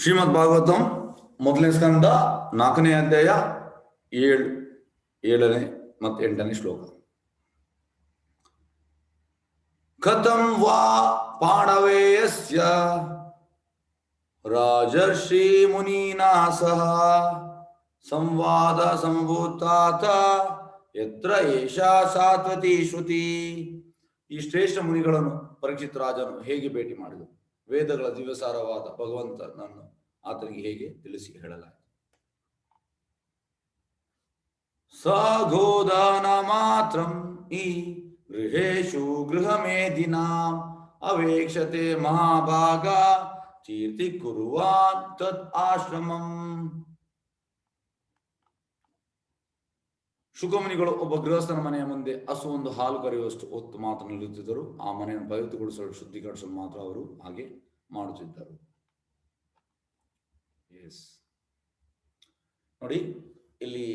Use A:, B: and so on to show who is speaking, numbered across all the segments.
A: ಶ್ರೀಮದ್ ಭಾಗವತಂ ಮೊದಲನೇ ಸ್ಕಂದ ನಾಲ್ಕನೇ ಅಧ್ಯಾಯ ಏಳು, ಏಳನೇ ಮತ್ತು ಎಂಟನೇ ಶ್ಲೋಕ. ಕಥಂ ವಾ ಪಾಂಡವೇಯಸ್ಯ ರಾಜರ್ಷಿ ಮುನೀನಾ ಸಹ ಸಂವಾದ ಸಂಭೂತಾತ? ಯತ್ರ ಏಷಾ ಸಾತ್ವತಿ ಶ್ರುತಿ? ಈ ಶ್ರೇಷ್ಠ ಮುನಿಗಳನ್ನು ಪರೀಕ್ಷಿತ್ ರಾಜನು ಹೇಗೆ ಭೇಟಿ ಮಾಡಿದರು ವೇದಗಳ ದಿವ್ಯಸಾರವಾದ ಭಗವಂತನನ್ನು ಆತನಿಗೆ ಹೇಗೆ ತಿಳಿಸಿ ಹೇಳಲಾಯಿತು? ಸಗೋದಾನ ಮಾತ್ರಂ ಈ ಗೃಹೇಶು ಗೃಹಮೇದಿನಾಂ ಅವೇಕ್ಷತೆ ಮಹಾಭಾಗ, ಕೀರ್ತಿ ಕುರುವಾನ್ ತತ್ ಆಶ್ರಮಂ. ಶುಕಮುನಿಗಳು ಒಬ್ಬ ಗೃಹಸ್ಥನ ಮನೆಯ ಮುಂದೆ ಹಸು ಒಂದು ಹಾಲು ಕರೆಯುವಷ್ಟು ಹೊತ್ತು ಮಾತ್ರ ನಿಲ್ಲುತ್ತಿದ್ದರು. ಆ ಮನೆಯನ್ನು ಪವಿತ್ರಗೊಳಿಸಲು ಶುದ್ಧೀಕರಿಸಲು ಮಾತ್ರ ಅವರು ಹಾಗೆ ಮಾಡುತ್ತಿದ್ದರು. ಎಸ್ ನೋಡಿ, ಇಲ್ಲಿ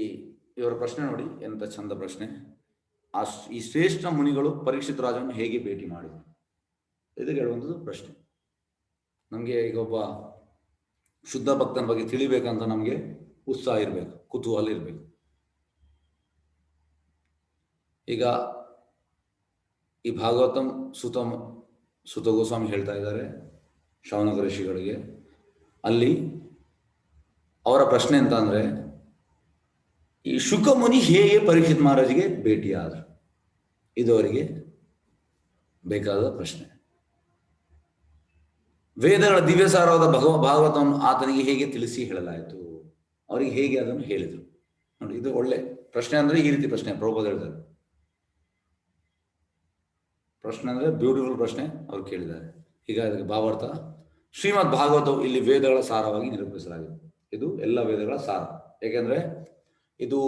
A: ಇವರ ಪ್ರಶ್ನೆ ನೋಡಿ ಎಂತ ಚಂದ ಪ್ರಶ್ನೆ. ಆ ಈ ಶ್ರೇಷ್ಠ ಮುನಿಗಳು ಪರೀಕ್ಷಿತ ರಾಜನನ್ನು ಹೇಗೆ ಭೇಟಿ ಮಾಡಿದರು? ಇದು ಹೇಳುವಂಥದ್ದು ಪ್ರಶ್ನೆ. ನಮಗೆ ಈಗ ಒಬ್ಬ ಶುದ್ಧ ಭಕ್ತನ ಬಗ್ಗೆ ತಿಳಿಬೇಕಂತ ನಮಗೆ ಉತ್ಸಾಹ ಇರಬೇಕು, ಕುತೂಹಲ ಇರಬೇಕು. ಈಗ ಈ ಭಾಗವತಂ ಸುತಮ್ ಸುತ ಗೋಸ್ವಾಮಿ ಹೇಳ್ತಾ ಇದ್ದಾರೆ ಶ್ರವಣಕ ಋಷಿಗಳಿಗೆ. ಅಲ್ಲಿ ಅವರ ಪ್ರಶ್ನೆ ಅಂತ ಅಂದ್ರೆ, ಈ ಶುಕಮುನಿ ಹೇಗೆ ಪರೀಕ್ಷಿತ್ ಮಹಾರಾಜಿಗೆ ಭೇಟಿಯಾದರು? ಇದು ಅವರಿಗೆ ಬೇಕಾದ ಪ್ರಶ್ನೆ. ವೇದಗಳ ದಿವ್ಯಸಾರವಾದ ಭಗವ ಭಾಗವತವನ್ನು ಆತನಿಗೆ ಹೇಗೆ ತಿಳಿಸಿ ಹೇಳಲಾಯಿತು? ಅವರಿಗೆ ಹೇಗೆ ಅದನ್ನು ಹೇಳಿದರು? ನೋಡಿ, ಇದು ಒಳ್ಳೆ ಪ್ರಶ್ನೆ ಅಂದ್ರೆ ಈ ರೀತಿ ಪ್ರಶ್ನೆ, ಪ್ರಭುಪದ ಹೇಳ್ತಾರೆ. ಪ್ರಶ್ನೆ ಅಂದ್ರೆ ಬ್ಯೂಟಿಫುಲ್ ಪ್ರಶ್ನೆ ಅವ್ರು ಕೇಳಿದ್ದಾರೆ. ಈಗ ಅದಕ್ಕೆ ಭಾವಾರ್ಥ, ಶ್ರೀಮದ್ ಭಾಗವತವು ಇಲ್ಲಿ ವೇದಗಳ ಸಾರವಾಗಿ ನಿರೂಪಿಸಲಾಗಿದೆ. ಇದು ಎಲ್ಲ ವೇದಗಳ ಸಾರ. ಏಕೆಂದರೆ ಇದು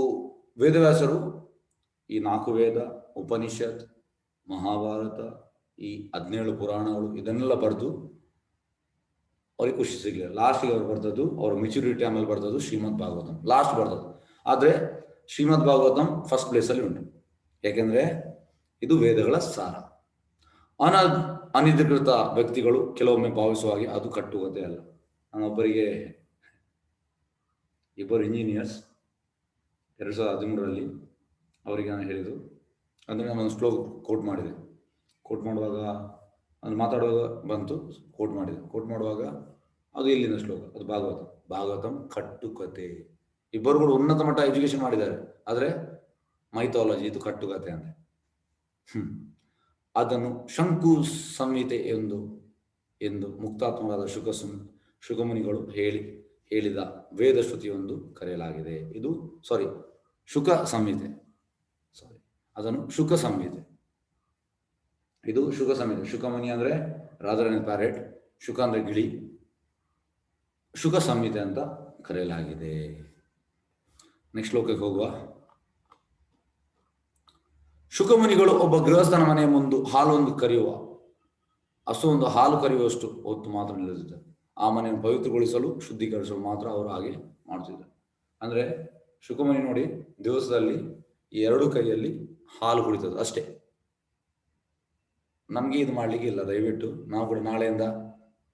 A: ವೇದವ್ಯಾಸರು ಈ ನಾಲ್ಕು ವೇದ, ಉಪನಿಷತ್, ಮಹಾಭಾರತ, ಈ ಹದಿನೇಳು ಪುರಾಣಗಳು ಇದನ್ನೆಲ್ಲ ಬರೆದು ಅವ್ರಿಗೆ ಖುಷಿ ಸಿಗಲಿಲ್ಲ. ಲಾಸ್ಟಿಗೆ ಅವ್ರು ಬರ್ತದ್ದು ಅವ್ರ ಮೆಚುರಿಟಿ ಆಮೇಲೆ ಬರ್ತದ್ದು ಶ್ರೀಮದ್ ಭಾಗವತಂ. ಲಾಸ್ಟ್ ಬರ್ತದ್ದು ಆದರೆ ಶ್ರೀಮದ್ ಭಾಗವತಂ ಫಸ್ಟ್ ಪ್ಲೇಸಲ್ಲಿ ಉಂಟು. ಯಾಕೆಂದರೆ ಇದು ವೇದಗಳ ಸಾರ. ಅನ, ಅನಧಿಕೃತ ವ್ಯಕ್ತಿಗಳು ಕೆಲವೊಮ್ಮೆ ಭಾವಿಸುವ ಹಾಗೆ ಅದು ಕಟ್ಟುಕತೆ ಅಲ್ಲ. ನಾನೊಬ್ಬರಿಗೆ, ಇಬ್ಬರು ಇಂಜಿನಿಯರ್ಸ್ ಎರಡು ಸಾವಿರದ ಹದಿಮೂರರಲ್ಲಿ ಅವರಿಗೆ ನಾನು ಹೇಳಿದ್ದು. ಅಂದರೆ ನಾನು ಒಂದು ಶ್ಲೋಕ ಕೋಟ್ ಮಾಡಿದೆ. ಕೋಟ್ ಮಾಡುವಾಗ ಅದು ಮಾತಾಡುವಾಗ ಬಂತು ಕೋಟ್ ಮಾಡಿದೆ. ಕೋಟ್ ಮಾಡುವಾಗ ಅದು ಇಲ್ಲಿನ ಶ್ಲೋಕ, ಅದು ಭಾಗವತ. ಭಾಗವತಂ ಕಟ್ಟುಕತೆ. ಇಬ್ಬರು ಕೂಡ ಉನ್ನತ ಮಟ್ಟ ಎಜುಕೇಶನ್ ಮಾಡಿದ್ದಾರೆ. ಆದರೆ ಮೈಥಾಲಜಿ ಇದು ಕಟ್ಟುಕತೆ ಅಂತ. ಹ್ಮ್. ಅದನ್ನು ಶಂಕು ಸಂಹಿತೆ ಎಂದು ಎಂದು ಮುಕ್ತಾತ್ಮವಾದ ಶುಕ ಶುಕಮುನಿಗಳು ಹೇಳಿ, ಹೇಳಿದ ವೇದ ಶ್ರುತಿಯೊಂದು ಕರೆಯಲಾಗಿದೆ. ಇದು ಸಾರಿ ಶುಕ ಸಂಹಿತೆ. ಸಾರಿ ಅದನ್ನು ಶುಕ ಸಂಹಿತೆ. ಇದು ಶುಕ ಸಂಹಿತೆ. ಶುಕಮುನಿ ಅಂದ್ರೆ ರಾಧಾರಾಣಿ ಪ್ಯಾರೆಟ್ ಶುಕ ಅಂದ್ರೆ ಗಿಳಿ. ಶುಕ ಸಂಹಿತೆ ಅಂತ ಕರೆಯಲಾಗಿದೆ. ನೆಕ್ಸ್ಟ್ ಶ್ಲೋಕಕ್ಕೆ ಹೋಗುವ. ಶುಕಮುನಿಗಳು ಒಬ್ಬ ಗೃಹಸ್ಥನ ಮನೆಯ ಮುಂದೆ ಹಾಲೊಂದು ಕರೆಯುವ. ಹಸು ಒಂದು ಹಾಲು ಕರೆಯುವಷ್ಟು ಹೊತ್ತು ಮಾತ್ರ ನಿಲ್ಲಿಸಿದ್ದಾರೆ. ಆ ಮನೆಯನ್ನು ಪವಿತ್ರಗೊಳಿಸಲು, ಶುದ್ಧೀಕರಿಸಲು ಮಾತ್ರ ಅವರು ಹಾಗೆ ಮಾಡ್ತಿದ್ದಾರೆ ಅಂದ್ರೆ ಶುಕಮುನಿ ನೋಡಿ, ದಿವಸದಲ್ಲಿ ಎರಡು ಕೈಯಲ್ಲಿ ಹಾಲು ಕುಡಿತದೆ ಅಷ್ಟೇ. ನಮ್ಗೆ ಇದು ಮಾಡ್ಲಿಕ್ಕೆ ಇಲ್ಲ, ದಯವಿಟ್ಟು. ನಾವು ಕೂಡ ನಾಳೆಯಿಂದ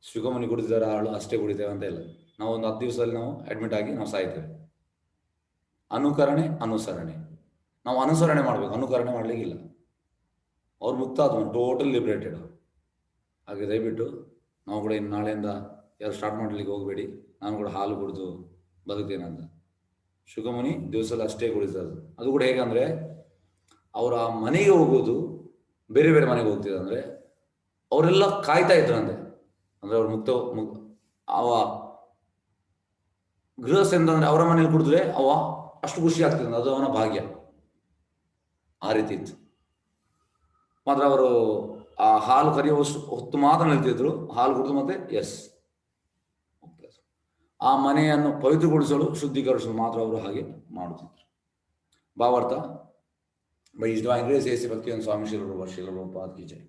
A: ಶುಕಮುನಿ ಕುಡಿದಿದ್ದಾರೆ ಹಾಳು ಅಷ್ಟೇ ಕುಡಿತೇವೆ ಅಂತ ಇಲ್ಲ. ನಾವು ಒಂದು ಹತ್ತು ದಿವಸದಲ್ಲಿ ನಾವು ಅಡ್ಮಿಟ್ ಆಗಿ ನಾವು ಸಾಯ್ತೇವೆ. ಅನುಕರಣೆ, ಅನುಸರಣೆ. ನಾವು ಅನುಸರಣೆ ಮಾಡ್ಬೇಕು, ಅನುಕರಣೆ ಮಾಡ್ಲಿಕ್ಕಿಲ್ಲ. ಅವ್ರು ಮುಕ್ತ ಆದ್ಮೇಲೆ ಟೋಟಲ್ ಲಿಬ್ರೇಟೆಡ್ ಹಾಗೆ ದಯವಿಟ್ಟು ನಾವು ಕೂಡ ಇನ್ನು ನಾಳೆಯಿಂದ ಯಾರು ಸ್ಟಾರ್ಟ್ ಮಾಡ್ಲಿಕ್ಕೆ ಹೋಗಬೇಡಿ. ನಾನು ಕೂಡ ಹಾಲು ಕುಡಿದು ಬದುಕ್ತೇನೆ ಅಂತ. ಶುಕಮುನಿ ದಿವಸದಲ್ಲಿ ಅಷ್ಟೇ ಕುಡಿತದ್ದು. ಅದು ಕೂಡ ಹೇಗಂದ್ರೆ ಅವರ ಆ ಮನೆಗೆ ಹೋಗೋದು ಬೇರೆ ಬೇರೆ ಮನೆಗೆ ಹೋಗ್ತಿದ್ರು ಅಂದರೆ, ಅವರೆಲ್ಲ ಕಾಯ್ತಾ ಇದ್ರಂತೆ ಅಂದ್ರೆ ಅವ್ರು ಮುಕ್ತ, ಮುಕ್, ಅವ ಗೃಹಸ್ಥ ಅಂದ್ರೆ ಅವರ ಮನೇಲಿ ಕುಡಿದ್ರೆ ಅವ ಅಷ್ಟು ಖುಷಿ ಆಗ್ತದೆ ಅದು ಅವನ ಭಾಗ್ಯ. ಆ ರೀತಿ ಇತ್ತು. ಮಾತ್ರ ಅವರು ಆ ಹಾಲು ಕರೆಯುವಷ್ಟು ಹೊತ್ತು ಮಾತ್ರ ನಿಲ್ತಿದ್ರು. ಹಾಲು ಕುಡಿದು ಮತ್ತೆ ಎಸ್ ಆ ಮನೆಯನ್ನು ಪವಿತ್ರಗೊಳಿಸಲು ಶುದ್ಧೀಕರಿಸಲು ಮಾತ್ರ ಅವರು ಹಾಗೆ ಮಾಡುತ್ತಿದ್ದರು ಭಾವಾರ್ಥ, ಬೈ ಡಿವೈನ್ ಗ್ರೇಸ್ ಎಸಿ ಭಕ್ತಿಯನ್ನು ಸ್ವಾಮಿ ಶಿಲರೂಪ ಶಿಲರೂಪಾದ ಕಿ ಜೈ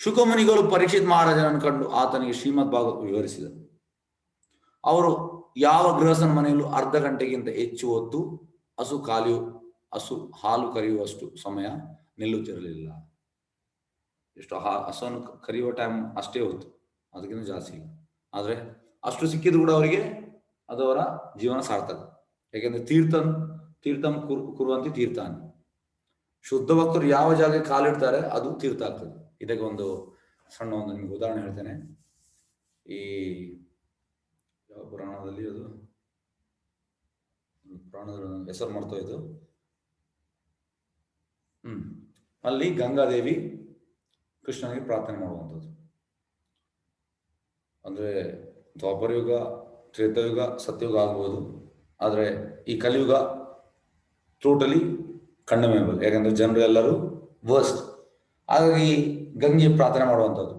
A: ಶುಕಮುನಿಗಳು ಪರೀಕ್ಷಿತ್ ಮಹಾರಾಜನನ್ನು ಕಂಡು ಆತನಿಗೆ ಶ್ರೀಮದ್ ಭಾಗವತ್ ವಿವರಿಸಿದರು. ಅವರು ಯಾವ ಗೃಹಸ್ಥನ ಮನೆಯಲ್ಲೂ ಅರ್ಧ ಗಂಟೆಗಿಂತ ಹೆಚ್ಚು ಹೊತ್ತು ಹಸು, ಕಾಲಿಯು ಹಸು, ಹಾಲು ಕರೆಯುವಷ್ಟು ಸಮಯ ನಿಲ್ಲುತ್ತಿರಲಿಲ್ಲ. ಎಷ್ಟು ಹಾ ಹಸುವನ್ನು ಕರೆಯುವ ಟೈಮ್ ಅಷ್ಟೇ ಹೊತ್ತು ಅದಕ್ಕಿಂತ ಜಾಸ್ತಿ ಇಲ್ಲ. ಆದರೆ ಅಷ್ಟು ಸಿಕ್ಕಿದ್ರು ಕೂಡ ಅವರಿಗೆ ಅದು ಅವರ ಜೀವನ ಸಾರ್ಥಕ. ಯಾಕೆಂದ್ರೆ ತೀರ್ಥನ್ ತೀರ್ಥಂ ಕುರು, ಕುರುವಂತೆ ತೀರ್ಥಾನ್. ಶುದ್ಧ ಭಕ್ತರು ಯಾವ ಜಾಗಕ್ಕೆ ಕಾಲಿಡ್ತಾರೆ ಅದು ತೀರ್ಥ ಆಗ್ತದೆ. ಇದಕ್ಕೆ ಒಂದು ಸಣ್ಣ ಒಂದು ನಿಮ್ಗೆ ಉದಾಹರಣೆ ಹೇಳ್ತೇನೆ. ಈ ಯಾವ ಪುರಾಣದಲ್ಲಿ ಅದು? ಪುರಾಣದ ಹೆಸರು ಮಾಡ್ತೋಯ್ತು ಅಲ್ಲಿ ಗಂಗಾದೇವಿ ಕೃಷ್ಣನಿಗೆ ಪ್ರಾರ್ಥನೆ ಮಾಡುವಂಥದ್ದು. ಅಂದ್ರೆ ದ್ವಾಪರಯುಗ, ತ್ರೇತಯುಗ, ಸತ್ಯಯುಗ ಆಗ್ಬೋದು. ಆದರೆ ಈ ಕಲಿಯುಗ ಟೋಟಲಿ ಕಂಡಮೇಬಲ್ ಯಾಕಂದ್ರೆ ಜನರು ಎಲ್ಲರೂ ವರ್ಸ್ಟ್ ಹಾಗಾಗಿ ಗಂಗೆ ಪ್ರಾರ್ಥನೆ ಮಾಡುವಂಥದ್ದು.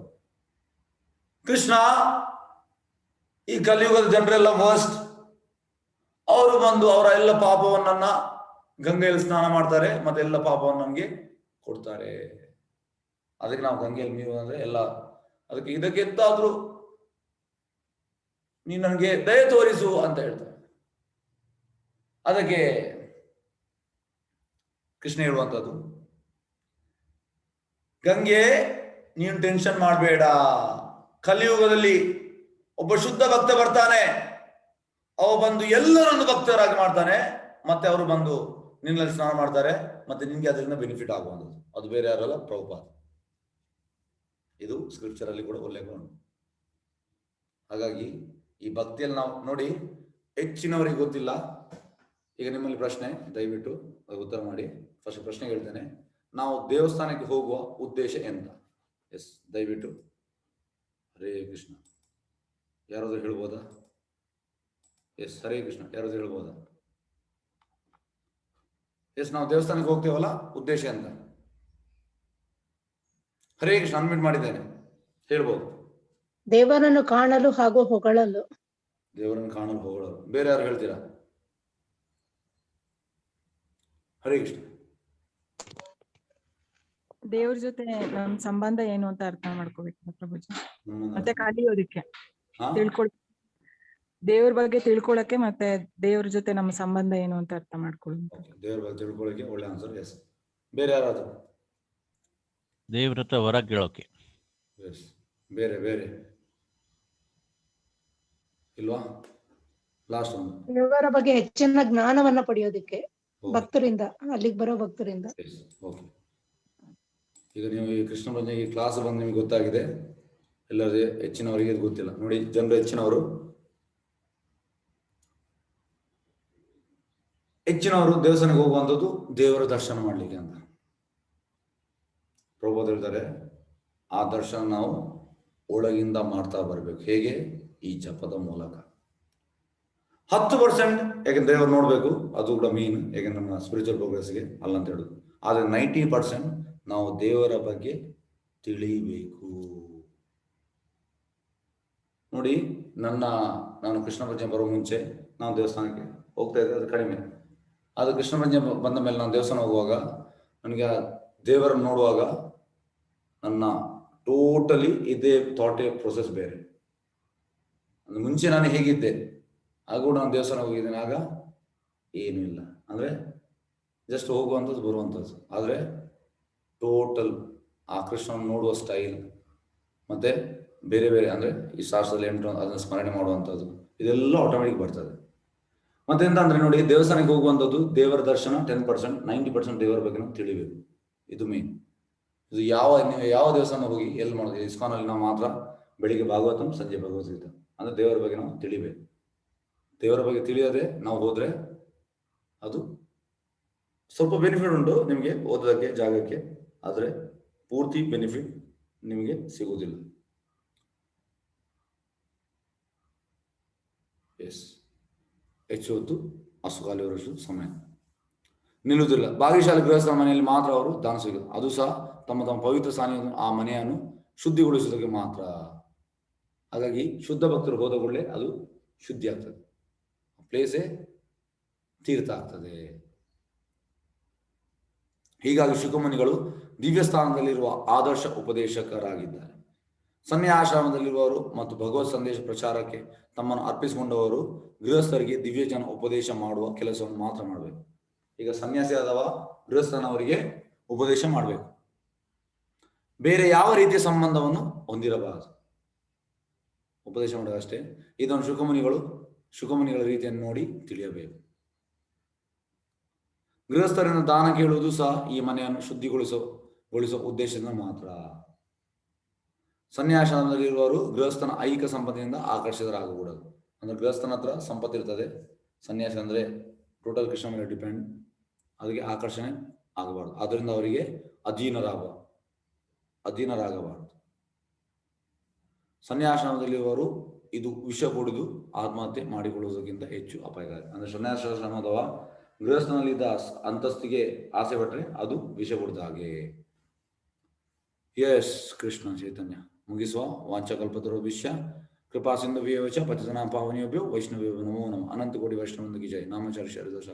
A: ಕೃಷ್ಣ, ಈ ಕಲಿಯುಗದ ಜನರೆಲ್ಲ ವರ್ಸ್ಟ್ ಅವರು ಬಂದು ಅವರ ಎಲ್ಲ ಪಾಪವನ್ನ ಗಂಗೆಯಲ್ಲಿ ಸ್ನಾನ ಮಾಡ್ತಾರೆ, ಮತ್ತೆ ಎಲ್ಲ ಪಾಪವನ್ನು ನಮ್ಗೆ ಕೊಡ್ತಾರೆ. ಅದಕ್ಕೆ ನಾವು ಗಂಗೆಯಲ್ಲಿ ಮೀರು ಅಂದ್ರೆ ಎಲ್ಲ, ಅದಕ್ಕೆ ಇದಕ್ಕೆ ಎಂತಾದ್ರೂ ನೀ ನನಗೆ ದಯ ತೋರಿಸು ಅಂತ ಹೇಳ್ತಾರೆ. ಅದಕ್ಕೆ ಕೃಷ್ಣ ಹೇಳುವಂಥದ್ದು, ಗಂಗೆ ನೀನು ಟೆನ್ಷನ್ ಮಾಡಬೇಡ. ಕಲಿಯುಗದಲ್ಲಿ ಒಬ್ಬ ಶುದ್ಧ ಭಕ್ತ ಬರ್ತಾನೆ. ಅವ ಬಂದು ಎಲ್ಲರನ್ನು ಭಕ್ತರಾಗಿ ಮಾಡ್ತಾನೆ. ಮತ್ತೆ ಅವರು ಬಂದು ನಿನ್ನಲ್ಲಿ ಸ್ನಾನ ಮಾಡ್ತಾರೆ, ಮತ್ತೆ ನಿನ್ಗೆ ಅದರಿಂದ ಬೆನಿಫಿಟ್ ಆಗುವಂಥದ್ದು. ಅದು ಬೇರೆ ಯಾರಲ್ಲ, ಪ್ರಭುಪಾದ. ಇದು ಸ್ಕ್ರಿಪ್ಚರ್ ಅಲ್ಲಿ ಕೂಡ ಉಲ್ಲೇಖ ಉಂಟು. ಹಾಗಾಗಿ ಈ ಭಕ್ತಿಯಲ್ಲಿ ನಾವು ನೋಡಿ, ಹೆಚ್ಚಿನವರಿಗೆ ಗೊತ್ತಿಲ್ಲ. ಈಗ ನಿಮ್ಮಲ್ಲಿ ಪ್ರಶ್ನೆ, ದಯವಿಟ್ಟು ಉತ್ತರ ಮಾಡಿ. ಫಸ್ಟ್ ಪ್ರಶ್ನೆ ಹೇಳ್ತೇನೆ. ನಾವು ದೇವಸ್ಥಾನಕ್ಕೆ ಹೋಗುವ ಉದ್ದೇಶ ಎಂತ? ಎಸ್ ದಯವಿಟ್ಟು. ಹರೇ ಕೃಷ್ಣ. ಯಾರಾದ್ರೂ ಹೇಳ್ಬೋದಾ? ಎಸ್ ಹರೇ ಕೃಷ್ಣ. ಯಾರಾದ್ರೂ ಹೇಳ್ಬೋದಾ? ಎಸ್ ನಾವು ದೇವಸ್ಥಾನಕ್ಕೆ ಹೋಗ್ತೇವಲ್ಲ? ಉದ್ದೇಶ ಅಂತ. ಹರೇ ಕೃಷ್ಣ ಅನ್ಮಿಟ್ ಮಾಡಿದ್ದೇನೆ. ಹೇಳ್ಬೋದು.
B: ದೇವರನ್ನು ಕಾಣಲು ಹಾಗೂ ಹೊಗಳಲು.
A: ದೇವರನ್ನು ಕಾಣಲು ಹೊಗಳಲು. ಬೇರೆ ಯಾರು ಹೇಳ್ತೀರಾ? ಹರೇ ಕೃಷ್ಣ.
C: ದೇವ್ರ ಜೊತೆ ನಮ್ ಸಂಬಂಧ ಏನು ಅಂತ ಅರ್ಥ ಮಾಡ್ಕೋಬೇಕು ಪ್ರಭುಜಿ. ಮತ್ತೆ ಕಲಿಯೋದಿಕ್ಕೆ? ತಿಳ್ಕೊಳ್. ದೇವ್ರ ಬಗ್ಗೆ ತಿಳ್ಕೊಳಕ್ಕೆ ಮತ್ತೆ ದೇವ್ರ ಜೊತೆ ನಮ್ಮ ಸಂಬಂಧ ಏನು ಅಂತ ಅರ್ಥ ಮಾಡ್ಕೊಳ್ಳೋದು
A: Okay, ದೇವ್ರ ಬಗ್ಗೆ ತಿಳ್ಕೊಳ್ಳೋಕೆ ಒಳ್ಳೆ ಆನ್ಸರ್ ಎಸ್ ಬೇರೆ ಯಾರಾದ್ರು?
D: ದೇವ್ರ ಹತ್ರ ಕೇಳೋಕೆ.
A: ಎಸ್ ಬೇರೆ ಬೇರೆ. ಇಲ್ವಾ? ಲಾಸ್ಟ್ ಒಂದು
B: ದೇವರ ಬಗ್ಗೆ ಹೆಚ್ಚಿನ ಜ್ಞಾನವನ್ನ ಪಡೆಯೋದಿಕ್ಕೆ ಭಕ್ತರಿಂದ ಅಲ್ಲಿಗೆ ಬರೋ ಭಕ್ತರಿಂದ.
A: ಓಕೆ ಈಗ ನೀವು ಈ ಕೃಷ್ಣ ಬಂದ ಈ ಕ್ಲಾಸ್ ಬಂದು ನಿಮ್ಗೆ ಗೊತ್ತಾಗಿದೆ. ಎಲ್ಲರಿಗೆ ಹೆಚ್ಚಿನವರಿಗೆ ಇದು ಗೊತ್ತಿಲ್ಲ. ನೋಡಿ ಜನರು ಹೆಚ್ಚಿನವರು. ಹೆಚ್ಚಿನವರು ದೇವಸ್ಥಾನಕ್ಕೆ ಹೋಗುವಂಥದ್ದು ದೇವರ ದರ್ಶನ ಮಾಡಲಿಕ್ಕೆ ಅಂತ. ಪ್ರಭು ಹೇಳ್ತಾರೆ, ಆ ದರ್ಶನ ನಾವು ಒಳಗಿಂದ ಮಾಡ್ತಾ ಬರಬೇಕು. ಹೇಗೆ? ಈ ಜಪದ ಮೂಲಕ. ಹತ್ತು ಪರ್ಸೆಂಟ್ ಯಾಕೆಂದ್ರೆ ದೇವರು ನೋಡಬೇಕು, ಅದು ಕೂಡ ಮೀನ್ ಯಾಕೆಂದ್ರೆ ನಮ್ಮ ಸ್ಪಿರಿಚುವಲ್ ಪ್ರೋಗ್ರೆಸ್ಗೆ ಅಲ್ಲ ಅಂತ ಹೇಳುದು. ಆದರೆ ನೈಂಟಿ ಪರ್ಸೆಂಟ್ ನಾವು ದೇವರ ಬಗ್ಗೆ ತಿಳಿಬೇಕು. ನೋಡಿ, ನನ್ನ, ನಾನು ಕೃಷ್ಣ ಬರೋ ಮುಂಚೆ, ನಾನು ದೇವಸ್ಥಾನಕ್ಕೆ ಹೋಗ್ತಾ ಇದ್ದೆ, ಅದು ಕಡಿಮೆ. ಅದು ಕೃಷ್ಣ ಪಂಚಮಿ ಬಂದ ಮೇಲೆ ನಾನು ದೇವಸ್ಥಾನ ಹೋಗುವಾಗ, ನನಗೆ ದೇವರನ್ನು ನೋಡುವಾಗ ನನ್ನ ಟೋಟಲಿ ಇದೇ ಥಾಟ್ ಪ್ರೊಸೆಸ್ ಬೇರೆ. ಮುಂಚೆ ನಾನು ಹೇಗಿದ್ದೆ, ಆಗ ನಾನು ದೇವಸ್ಥಾನ ಹೋಗಿದ್ದೇನೆ. ಆಗ ಏನೂ ಇಲ್ಲ. ಅಂದರೆ ಜಸ್ಟ್ ಹೋಗುವಂಥದ್ದು ಬರುವಂಥದ್ದು. ಆದರೆ ಟೋಟಲ್ ಆ ಕೃಷ್ಣನ ನೋಡುವ ಸ್ಟೈಲ್ ಮತ್ತೆ ಬೇರೆ ಬೇರೆ, ಅಂದರೆ ಈ ಶಾಸ್ತ್ರದಲ್ಲಿ ಎಂಟು ಅದನ್ನು ಸ್ಮರಣೆ ಮಾಡುವಂಥದ್ದು, ಇದೆಲ್ಲ ಆಟೋಮೆಟಿಕ್ ಬರ್ತದೆ. ಮತ್ತೆ ಎಂತ ಅಂದ್ರೆ ನೋಡಿ, ದೇವಸ್ಥಾನಕ್ಕೆ ಹೋಗುವಂಥದ್ದು ದೇವರ ದರ್ಶನ ಟೆನ್ ಪರ್ಸೆಂಟ್ ನೈಂಟಿ ಪರ್ಸೆಂಟ್ ದೇವರ ಬಗ್ಗೆ ನಾವು ತಿಳಿಬೇಕು. ಇದು ಮೇನ್ ಇದು ಯಾವ, ನೀವು ಯಾವ ದೇವಸ್ಥಾನ ಹೋಗಿ ಎಲ್ಲಿ ಮಾಡೋದು ಇಸ್ಕಾನಲ್ಲಿ ನಾವು ಮಾತ್ರ ಬೆಳಿಗ್ಗೆ ಭಾಗವತಂ, ಸಂಜೆ ಭಗವದ್ಗೀತ ಅಂದ್ರೆ ದೇವರ ಬಗ್ಗೆ ನಾವು ತಿಳಿಬೇಕು. ದೇವರ ಬಗ್ಗೆ ತಿಳಿಯದೆ ನಾವು ಹೋದ್ರೆ ಅದು ಸ್ವಲ್ಪ ಬೆನಿಫಿಟ್ ಉಂಟು ನಿಮಗೆ ಓದೋದಕ್ಕೆ, ಜಾಗಕ್ಕೆ. ಆದರೆ ಪೂರ್ತಿ ಬೆನಿಫಿಟ್ ನಿಮಗೆ ಸಿಗುವುದಿಲ್ಲ. ಎಸ್ ಹೆಚ್ಚು ಹೊತ್ತು ಹಸುಗಾಲಿ ವರ್ಷದ ಸಮಯ. ನಿಲ್ಲುವುದಿಲ್ಲ. ಭಾಗ್ಯಶಾಲಿ ಗೃಹಸ್ಥರ ಮನೆಯಲ್ಲಿ ಮಾತ್ರ ಅವರು ದಾನ ಸಿಗುತ್ತೆ ಅದು ಸಹ ತಮ್ಮ ತಮ್ಮ ಪವಿತ್ರ ಸ್ಥಾನವನ್ನು ಆ ಮನೆಯನ್ನು ಶುದ್ಧಿಗೊಳಿಸುವುದಕ್ಕೆ ಮಾತ್ರ. ಹಾಗಾಗಿ ಶುದ್ಧ ಭಕ್ತರು ಹೋದ ಕೂಡಲೇ ಅದು ಶುದ್ಧಿ ಆಗ್ತದೆ. ಪ್ಲೇಸೇ ತೀರ್ಥ ಆಗ್ತದೆ. ಹೀಗಾಗಿ ಶುಕಮುನಿಗಳು ದಿವ್ಯ ಸ್ಥಾನದಲ್ಲಿರುವ ಆದರ್ಶ ಉಪದೇಶಕರಾಗಿದ್ದಾರೆ. ಸನ್ಯಾಶ್ರಮದಲ್ಲಿರುವವರು ಮತ್ತು ಭಗವತ್ ಸಂದೇಶ ಪ್ರಚಾರಕ್ಕೆ ತಮ್ಮನ್ನು ಅರ್ಪಿಸಿಕೊಂಡವರು ಗೃಹಸ್ಥರಿಗೆ ದಿವ್ಯ ಜನ ಉಪದೇಶ ಮಾಡುವ ಕೆಲಸವನ್ನು ಮಾತ್ರ ಮಾಡಬೇಕು. ಈಗ ಸನ್ಯಾಸಿ ಆದವ ಗೃಹಸ್ಥನವರಿಗೆ ಉಪದೇಶ ಮಾಡಬೇಕು. ಬೇರೆ ಯಾವ ರೀತಿಯ ಸಂಬಂಧವನ್ನು ಹೊಂದಿರಬಾರದು. ಉಪದೇಶ ಮಾಡೋದಷ್ಟೇ ಇದನ್ನು ಶುಕಮುನಿಗಳು ಶುಕಮುನಿಗಳ ರೀತಿಯನ್ನು ನೋಡಿ ತಿಳಿಯಬೇಕು. ಗೃಹಸ್ಥರನ್ನು ದಾನ ಕೇಳುವುದು ಸಹ ಈ ಮನೆಯನ್ನು ಶುದ್ಧಿಗೊಳಿಸೋ ಗೊಳಿಸುವ ಉದ್ದೇಶದಿಂದ ಮಾತ್ರ. ಸನ್ಯಾಸಾಶ್ರಮದಲ್ಲಿರುವವರು ಗೃಹಸ್ಥನ ಐಕ ಸಂಪತ್ತಿನಿಂದ ಆಕರ್ಷಿತರಾಗಕೂಡದು. ಅಂದ್ರೆ ಗೃಹಸ್ಥನ ಹತ್ರ ಸಂಪತ್ತಿರ್ತದೆ ಸನ್ಯಾಸ ಅಂದ್ರೆ ಟೋಟಲ್ ಕೃಷ್ಣ ಮೇಲೆ ಡಿಪೆಂಡ್ ಅದಕ್ಕೆ ಆಕರ್ಷಣೆ ಆಗಬಾರ್ದು. ಅದರಿಂದ ಅವರಿಗೆ ಅಧೀನರಾಗ ಅಧೀನರಾಗಬಾರದು. ಸನ್ಯಾಸದಲ್ಲಿರುವವರು ಇದು ವಿಷ ಕುಡಿದು ಆತ್ಮಹತ್ಯೆ ಮಾಡಿಕೊಳ್ಳುವುದಕ್ಕಿಂತ ಹೆಚ್ಚು ಅಪಾಯಕಾರಿ. ಅಂದ್ರೆ ಸನ್ಯಾಸಾಶ್ರಮದವ ಗೃಹಸ್ಥನಲ್ಲಿದ್ದ ಸ್- ಅಂತಸ್ತಿಗೆ ಆಸೆ ಪಟ್ರೆ ಅದು ವಿಷ ಕುಡಿದ ಹಾಗೆ ಎಸ್ ಕೃಷ್ಣ ಚೈತನ್ಯ. ಮುಗಿಸುವ ವಾಂಚಕಲ್ಪತರೋಭಿಷ್ಯ ಕೃಪಾ ಸಿಂಧು ಚ ಪತಿತನ ಪಾವನಿಯೋಭ್ಯೋ ವೈಷ್ಣವ್ಯೋ ನಮೋ ನಮ. ಅನಂತ ಕೋಟಿ ವೈಷ್ಣವಂದಿಗೆ ಜಯ. ನಾಮಚಾರಿ ಶರದೋಷ